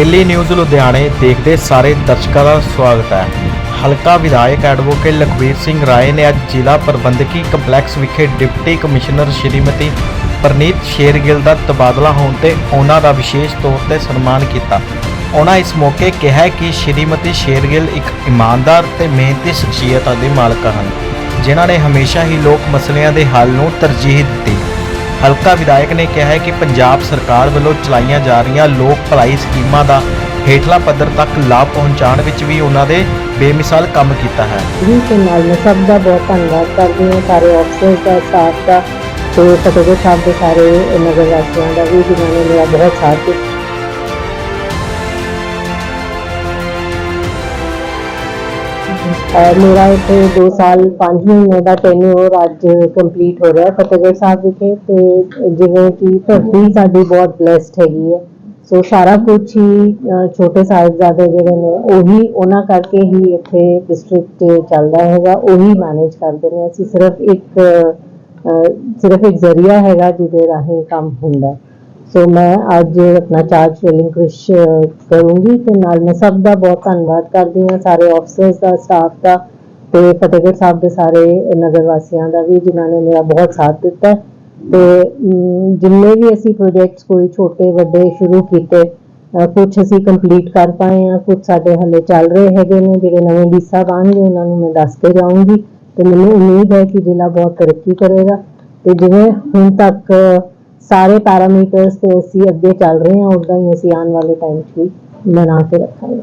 Daily news ਲੁਧਿਆਣੇ ਦੇਖਦੇ ਸਾਰੇ ਦਰਸ਼ਕਾਂ ਦਾ ਸਵਾਗਤ ਹੈ। ਹਲਕਾ ਵਿਧਾਇਕ ਐਡਵੋਕੇਟ ਲਖਵੀਰ ਸਿੰਘ ਰਾਏ ਨੇ ਅੱਜ ਜ਼ਿਲ੍ਹਾ ਪ੍ਰਬੰਧਕੀ ਕੰਪਲੈਕਸ ਵਿਖੇ ਡਿਪਟੀ ਕਮਿਸ਼ਨਰ ਸ਼੍ਰੀਮਤੀ ਪ੍ਰਨੀਤ ਸ਼ੇਰਗਿੱਲ ਦਾ ਤਬਾਦਲਾ ਹੋਣ ਤੇ ਉਹਨਾਂ ਦਾ ਵਿਸ਼ੇਸ਼ ਤੌਰ ਤੇ ਸਨਮਾਨ ਕੀਤਾ। ਉਹਨਾਂ ਇਸ ਮੌਕੇ ਕਿਹਾ ਕਿ ਸ਼੍ਰੀਮਤੀ ਸ਼ੇਰਗਿੱਲ ਇੱਕ ਇਮਾਨਦਾਰ ਤੇ ਮਿਹਨਤੀ ਸ਼ਖਸੀਅਤ ਦੇ ਮਾਲਕ ਹਨ, ਜਿਨ੍ਹਾਂ ਨੇ ਹਮੇਸ਼ਾ ਹੀ ਲੋਕ ਮਸਲਿਆਂ ਦੇ ਹੱਲ ਨੂੰ ਤਰਜੀਹ ਦਿੱਤੀ। ਹਲਕਾ ਵਿਧਾਇਕ ਨੇ ਕਿਹਾ ਹੈ ਕਿ ਪੰਜਾਬ ਸਰਕਾਰ ਵੱਲੋਂ ਚਲਾਈਆਂ ਜਾ ਰਹੀਆਂ ਲੋਕ ਭਲਾਈ ਸਕੀਮਾਂ ਦਾ ਹੇਠਲਾ ਪੱਧਰ ਤੱਕ ਲਾਭ ਪਹੁੰਚਾਉਣ ਵਿੱਚ ਵੀ ਉਹਨਾਂ ਦੇ ਬੇਮਿਸਾਲ ਕੰਮ ਕੀਤਾ ਹੈ। ਜੀ, ਤੇ ਨਾਲ ਮੈਂ ਸਭ ਦਾ ਬਹੁਤ ਧੰਨਵਾਦ ਕਰਦੀ ਹਾਂ, ਸਾਰੇ ਅਫਸਰਸ ਦਾ ਸਟਾਫ ਦਾ, ਤੇ ਫਤਿਹਗੜ੍ਹ ਸਾਹਿਬ ਦੇ ਸਾਰੇ ਨਗਰ ਵਾਸੀਆਂ ਦਾ ਵੀ ਜਿਨ੍ਹਾਂ ਨੇ ਮੇਰਾ ਬਹੁਤ ਸਾਥ ਦਿੱਤਾ। ਮੇਰਾ ਇੱਥੇ 2 ਸਾਲ 5 ਮਹੀਨੇ ਦਾ ਟੈਨਿਓਰ ਅੱਜ ਕੰਪਲੀਟ ਹੋ ਰਿਹਾ ਫਤਿਹਗੜ੍ਹ ਸਾਹਿਬ ਵਿਖੇ ਤੇ ਜਿਵੇਂ ਕਿ ਧਰਤੀ ਸਾਡੀ ਬਹੁਤ ਬlesed ਹੈਗੀ ਹੈ। ਸੋ ਸਾਰਾ ਕੁਝ ਹੀ ਛੋਟੇ ਸਾਹਿਬਜ਼ਾਦੇ ਜਿਹੜੇ ਨੇ, ਉਹੀ ਉਹਨਾਂ ਕਰਕੇ ਹੀ ਇੱਥੇ ਡਿਸਟ੍ਰਿਕਟ ਚੱਲਦਾ ਹੈਗਾ, ਉਹੀ ਮੈਨੇਜ ਕਰਦੇ ਨੇ। ਅਸੀਂ ਸਿਰਫ ਇੱਕ ਸਿਰਫ ਇੱਕ ਜ਼ਰੀਆ ਹੈਗਾ ਜਿਹਦੇ ਰਾਹੀਂ ਕੰਮ ਹੁੰਦਾ। ਸੋ ਮੈਂ ਅੱਜ ਆਪਣਾ ਚਾਰਜ ਰਿਲਿੰਕੁਇਸ਼ ਕਰੂੰਗੀ ਤੇ ਨਾਲ ਮੈਂ ਸਭ ਦਾ ਬਹੁਤ ਧੰਨਵਾਦ ਕਰਦੀ ਹਾਂ, ਸਾਰੇ ਅਫਸਰਸ ਦਾ ਸਟਾਫ ਦਾ ਤੇ ਫਤਿਹਗੜ੍ਹ ਸਾਹਿਬ ਦੇ ਸਾਰੇ ਨਗਰ ਵਾਸੀਆਂ ਦਾ ਵੀ ਜਿਨ੍ਹਾਂ ਨੇ ਮੇਰਾ ਬਹੁਤ ਸਾਥ ਦਿੱਤਾ ਹੈ। ਤੇ ਜਿੰਨੇ ਵੀ ਅਸੀਂ ਪ੍ਰੋਜੈਕਟਸ ਕੋਈ ਛੋਟੇ, ਵੱਡੇ ਸ਼ੁਰੂ ਕੀਤੇ ਕੁਝ ਅਸੀਂ ਕੰਪਲੀਟ ਕਰ ਪਾਏ ਆ ਕੁਝ ਸਾਡੇ ਹਲੇ ਚੱਲ ਰਹੇ ਹੈਗੇ ਨੇ, ਜਿਹੜੇ ਨਵੇਂ ਹਿੱਸਾ ਬਣਨਗੇ ਉਹਨਾਂ ਨੂੰ ਮੈਂ ਦੱਸ ਕੇ ਜਾਊਂਗੀ ਤੇ ਮੈਨੂੰ ਉਮੀਦ ਹੈ ਕਿ ਜ਼ਿਲ੍ਹਾ ਬਹੁਤ ਤਰੱਕੀ ਕਰੇਗਾ ਤੇ ਜਿਵੇਂ ਹੁਣ ਤੱਕ ਸਾਰੇ ਪੈਰਾਮੀਟਰਸ ਤੇ ਅਸੀਂ ਅੱਗੇ ਚੱਲ ਰਹੇ ਹਾਂ ਉਦਾਂ ਹੀ ਅਸੀਂ ਆਉਣ ਵਾਲੇ ਟਾਈਮ 'ਚ ਵੀ ਬਣਾ ਕੇ ਰੱਖਾਂਗੇ।